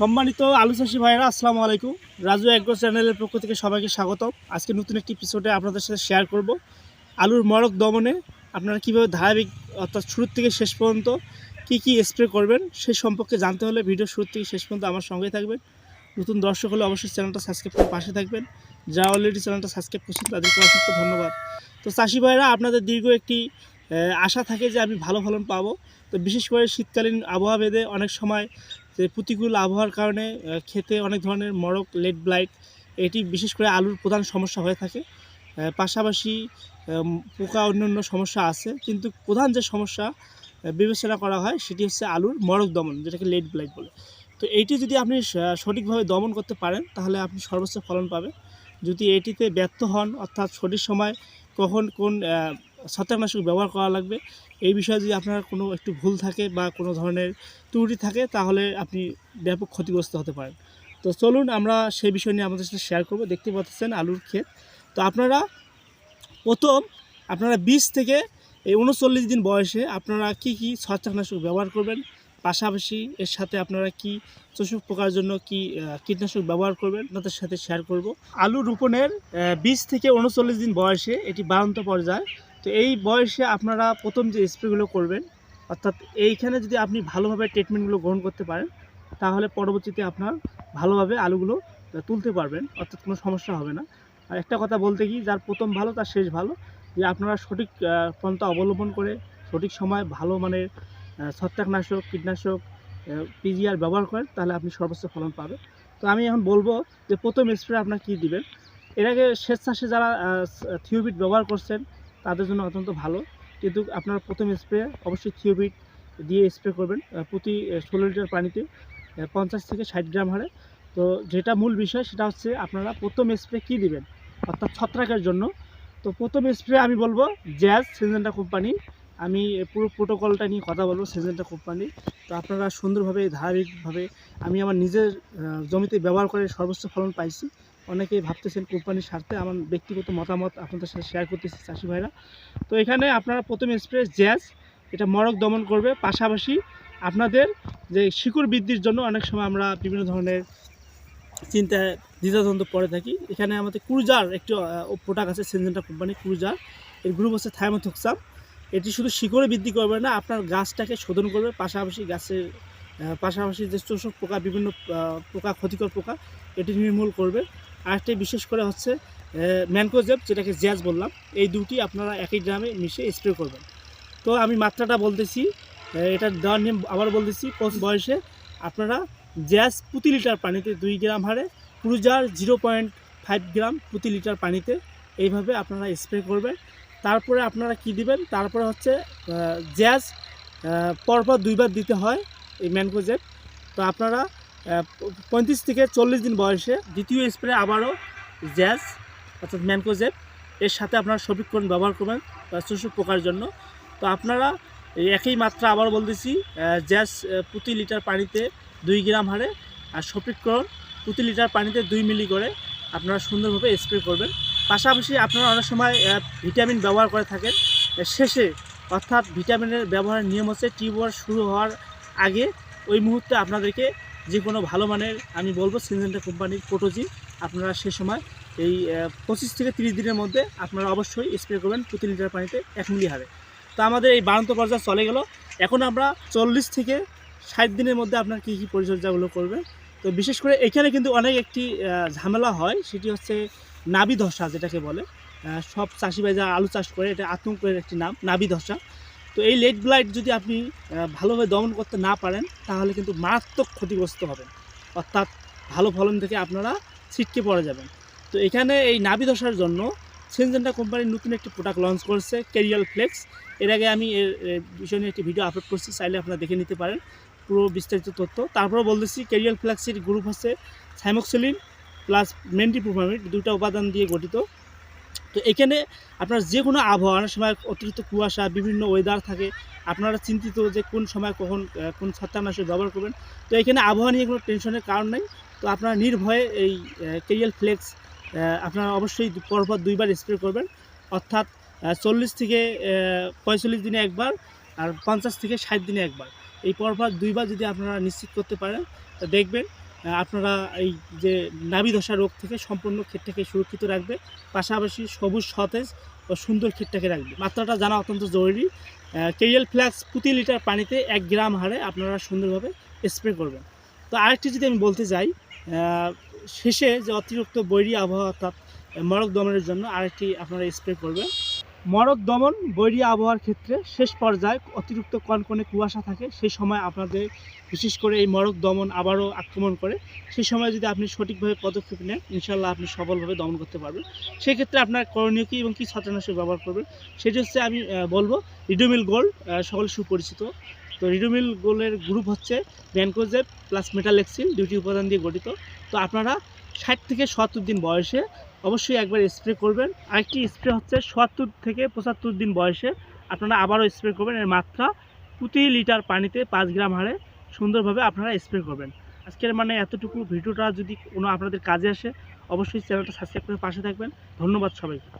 সম্মানিত আলু চাষি ভাইরা আসসালামু আলাইকুম। রাজু অ্যাগ্রো চ্যানেলের পক্ষ থেকে সবাইকে স্বাগতম। আজকে নতুন একটি এপিসোডে আপনাদের সাথে শেয়ার করব। আলুর মরক দমনে আপনারা কীভাবে ধারাবাহিক অর্থাৎ শুরু থেকে শেষ পর্যন্ত কি কি স্প্রে করবেন সেই সম্পর্কে জানতে হলে ভিডিও শুরু থেকে শেষ পর্যন্ত আমার সঙ্গেই থাকবেন। নতুন দর্শক হলে অবশ্যই চ্যানেলটা সাবস্ক্রাইব করে পাশে থাকবেন। যারা অলরেডি চ্যানেলটা সাবস্ক্রাইব করছেন, তাদেরকে অসংখ্য ধন্যবাদ। তো চাষি ভাইরা আপনাদের দীর্ঘ একটি আশা থাকে যে আমি ভালো ফলন পাবো। তো বিশেষ করে শীতকালীন আবহাওয়া ভেদে অনেক সময় যে প্রতিকূল আবহাওয়ার কারণে খেতে অনেক ধরনের মরক, লেট ব্লাইট, এটি বিশেষ করে আলুর প্রধান সমস্যা হয়ে থাকে। পাশাপাশি পোকা অন্যান্য সমস্যা আছে, কিন্তু প্রধান যে সমস্যা বিবেচনা করা হয় সেটি হচ্ছে আলুর মরক দমন, যেটাকে লেট ব্লাইট বলে। তো এইটি যদি আপনি সঠিকভাবে দমন করতে পারেন, তাহলে আপনি সর্বোচ্চ ফলন পাবেন। যদি এটিতে ব্যর্থ হন, অর্থাৎ সঠিক সময় কখন কোন ছত্রাকনাশক ব্যবহার করা লাগবে। এই বিষয়ে যদি আপনার কোনো একটু ভুল থাকে বা কোনো ধরনের ত্রুটি থাকে, তাহলে আপনি ব্যাপক ক্ষতিগ্রস্ত হতে পারেন। তো চলুন আমরা সেই বিষয় নিয়ে আমাদের সাথে শেয়ার করব। দেখতে পাচ্ছেন আলুর ক্ষেত। তো আপনারা প্রথম আপনারা বীজ থেকে এই উনচল্লিশ দিন বয়সে আপনারা কি কি ছত্রাকনাশক ব্যবহার করবেন? পাশাপাশি এর সাথে আপনারা কি চোষক পোকার জন্য কি কীটনাশক ব্যবহার করবেন? তাদের সাথে শেয়ার করব। আলু রোপণের বীজ থেকে উনচল্লিশ দিন বয়সে এটি বাড়ন্ত পর্যায়ে। তো এই বয়সে আপনারা প্রথম যে স্প্রেগুলো করবেন, অর্থাৎ এইখানে যদি আপনি ভালোভাবে ট্রিটমেন্টগুলো গ্রহণ করতে পারেন, তাহলে পরবর্তীতে আপনার ভালোভাবে আলুগুলো তুলতে পারবেন, অর্থাৎ কোনো সমস্যা হবে না। আর একটা কথা বলতে কি, যার প্রথম ভালো, তার শেষ ভালো। যে আপনারা সঠিক পন্থা অবলম্বন করে, সঠিক সময় ভালো মানের ছত্রাকনাশক, কীটনাশক পিজিআর ব্যবহার করেন, তাহলে আপনি সর্বোচ্চ ফলন পাবেন। তো আমি এখন বলব যে প্রথম স্প্রে আপনার কী দিবেন? এর আগে স্বেচ্ছাসে যারা থিওবিট ব্যবহার করছেন তাদের জন্য অত্যন্ত ভালো। কিন্তু আপনার প্রথম স্প্রে অবশ্যই থিওবিট দিয়ে স্প্রে করবেন প্রতি ষোলো লিটার পানিতে পঞ্চাশ থেকে ষাট গ্রাম হারে। তো যেটা মূল বিষয়, সেটা হচ্ছে আপনারা প্রথম স্প্রে কী দিবেন? অর্থাৎ ছত্রাকের জন্য। তো প্রথম স্প্রে আমি বলব জ্যাজ সেজেন্টা কোম্পানি আমি পুরো প্রোটোকলটা নিয়ে কথা বলব সেজেন্টা কোম্পানি তো আপনারা সুন্দরভাবে, ধারাবাহিকভাবে, আমি আমার নিজের জমিতে ব্যবহার করে সর্বোচ্চ ফলন পাইছি। অনেকেই ভাবতেছেন কোম্পানির স্বার্থে আমার ব্যক্তিগত মতামত আপনাদের সাথে শেয়ার করতেছি চাষি ভাইরা। তো এখানে আপনারা প্রথম স্প্রে জ্যাজ এটা মরক দমন করবে। পাশাপাশি আপনাদের যে শিকড় বৃদ্ধির জন্য অনেক সময় আমরা বিভিন্ন ধরনের চিন্তায় দ্বিধাদ্বন্দ্ব পড়ে থাকি। এখানে আমাদের ক্রুজার একটি প্রোডাক্ট আছে সেনজেন্টা কোম্পানি ক্রুজার এর গ্রুপ হচ্ছে থাইমোথক্সাম এটি শুধু শিকড়ে বৃদ্ধি করবে না, আপনার গাছটাকে শোধন করবে। পাশাপাশি গাছের পাশাপাশি যে চোষক পোকা, বিভিন্ন পোকা, ক্ষতিকর পোকা, এটি নির্মূল করবে। আরেকটি বিশেষ করে হচ্ছে ম্যানকোজেব, যেটাকে জ্যাজ বললাম, এই দুটি আপনারা একই গ্রামে মিশে স্প্রে করবেন। তো আমি মাত্রাটা বলতেছি এটা দেওয়ার নিয়ম আবার বলতেছি পঁচিশ বয়সে আপনারা জ্যাজ প্রতি লিটার পানিতে দুই গ্রাম হারে Cruiser zero point five gram প্রতি লিটার পানিতে এইভাবে আপনারা স্প্রে করবেন। তারপরে আপনারা কি দিবেন? তারপরে হচ্ছে জ্যাজ পরপর দুইবার দিতে হয় এই ম্যানকোজেব। তো আপনারা পঁয়ত্রিশ থেকে চল্লিশ দিন বয়সে দ্বিতীয় স্প্রে আবারও জ্যাজ, অর্থাৎ ম্যানকোজেব, এর সাথে আপনারা সবিকরণ ব্যবহার করবেন বা শোষক পোকার জন্য। তো আপনারা একই মাত্রা আবার বলতেছি জ্যাজ প্রতি লিটার পানিতে দুই গ্রাম হারে আর সপিকরণ প্রতি লিটার পানিতে দুই মিলি করে আপনারা সুন্দরভাবে স্প্রে করবেন। পাশাপাশি আপনারা অনেক সময় ভিটামিন ব্যবহার করে থাকেন। শেষে, অর্থাৎ ভিটামিনের ব্যবহারের নিয়ম হচ্ছে টিউবওয়েল শুরু হওয়ার আগে ওই মুহূর্তে আপনাদেরকে যে কোনো ভালো মানের, আমি বলব সিনজেন্টা কোম্পানির প্রোটোজি, আপনারা সে সময় এই পঁচিশ থেকে তিরিশ দিনের মধ্যে আপনারা অবশ্যই স্প্রে করবেন প্রতি লিটার পানিতে এক মিলি হারে। তো আমাদের এই বারান্ত পর্যায়ে চলে গেল। এখন আমরা চল্লিশ থেকে ষাট দিনের মধ্যে আপনার কী কী পরিচর্যাগুলো করবেন তো বিশেষ করে এখানে কিন্তু অনেক একটি ঝামেলা হয়, সেটি হচ্ছে নাবি ধসা যেটাকে বলে। সব চাষি ভাই যারা আলু চাষ করে, এটা আতঙ্কের একটি নাম নাবি ধসা তো এই লেট ব্লাইট যদি আপনি ভালোভাবে দমন করতে না পারেন, তাহলে কিন্তু মারাত্মক ক্ষতিগ্রস্ত হবেন। অর্থাৎ ভালো ফলন থেকে আপনারা ছিটকে পড়ে যাবেন। তো এখানে এই নাবি ধসার জন্য সেনজেন্টা কোম্পানির নতুন একটি প্রোডাক্ট লঞ্চ করেছে ক্যারিয়াল ফ্লেক্স এর আগে আমি এর বিষয় একটি ভিডিও আপলোড করছি, চাইলে আপনারা দেখে নিতে পারেন পুরো বিস্তারিত তথ্য। তারপরে বলতেছি ক্যারিয়াল ফ্লেক্সের গ্রুপ হচ্ছে সাইমক্সেলিন প্লাস মেন্টিপ্রোফামিড দুটো উপাদান দিয়ে গঠিত। তো এখানে আপনার যে কোনো আবহাওয়া, অনেক সময় অতিরিক্ত কুয়াশা, বিভিন্ন ওয়েদার থাকে, আপনারা চিন্তিত যে কোন সময় কখন কোন ছত্রাকনাশক ব্যবহার করবেন। তো এখানে আবহাওয়া নিয়ে কোনো টেনশনের কারণ নেই। তো আপনারা নির্ভয়ে এই কেরিয়াল ফ্লেক্স আপনারা অবশ্যই পরপর দুইবার স্প্রে করবেন। অর্থাৎ চল্লিশ থেকে পঁয়তাল্লিশ দিনে একবার আর পঞ্চাশ থেকে ষাট দিনে একবার। এই পরপর দুইবার যদি আপনারা নিশ্চিত করতে পারেন, তো দেখবেন আপনারা এই যে নাভি ধসা রোগ থেকে সম্পূর্ণ ক্ষেতটাকে সুরক্ষিত রাখবে, পাশাপাশি সবুজ, সতেজ ও সুন্দর ক্ষেতটাকে রাখবে। মাত্রাটা জানা অত্যন্ত জরুরি। কেরিয়াল ফ্ল্যাক্স প্রতি লিটার পানিতে এক গ্রাম হারে আপনারা সুন্দরভাবে স্প্রে করবেন। তো আরেকটি যদি আমি বলতে যাই শেষে যে অতিরিক্ত বৈরী আবহাওয়া অর্থাৎ মরক দমনের জন্য আরেকটি আপনারা স্প্রে করবেন। মরক দমন, বৈরী আবহাওয়ার ক্ষেত্রে শেষ পর্যায়ে অতিরিক্ত কনকনে কুয়াশা থাকে, সেই সময় আপনাদের বিশেষ করে এই মরক দমন আবারও আক্রমণ করে। সেই সময় যদি আপনি সঠিকভাবে পদক্ষেপ নেন ইনশাল্লাহ আপনি সফলভাবে দমন করতে পারবেন। সেক্ষেত্রে আপনার করণীয় কী এবং কী ছত্রনাশক ব্যবহার করবেন? সেটি হচ্ছে আমি বলব, রিডোমিল গোল্ড সকল সুপরিচিত। তো রিডোমিল গোল্ডের গ্রুপ হচ্ছে ব্যানকোজেব প্লাস মেটালেক্সিল দুটি উপাদান দিয়ে গঠিত। তো আপনারা ষাট থেকে সত্তর দিন বয়সে অবশ্যই একবার স্প্রে করবেন। আরেকটি স্প্রে হচ্ছে সত্তর থেকে পঁচাত্তর দিন বয়সে। আপনারা আবারও স্প্রে করবেন, এর মাত্রা প্রতি লিটার পানিতে পাঁচ গ্রাম হারে সুন্দরভাবে আপনারা স্প্রে করবেন। আজকের মানে এতটুকু। ভিডিওটা যদি কোনো আপনাদের কাজে আসে, অবশ্যই চ্যানেলটা সাবস্ক্রাইব করে পাশে থাকবেন। ধন্যবাদ সবাইকে।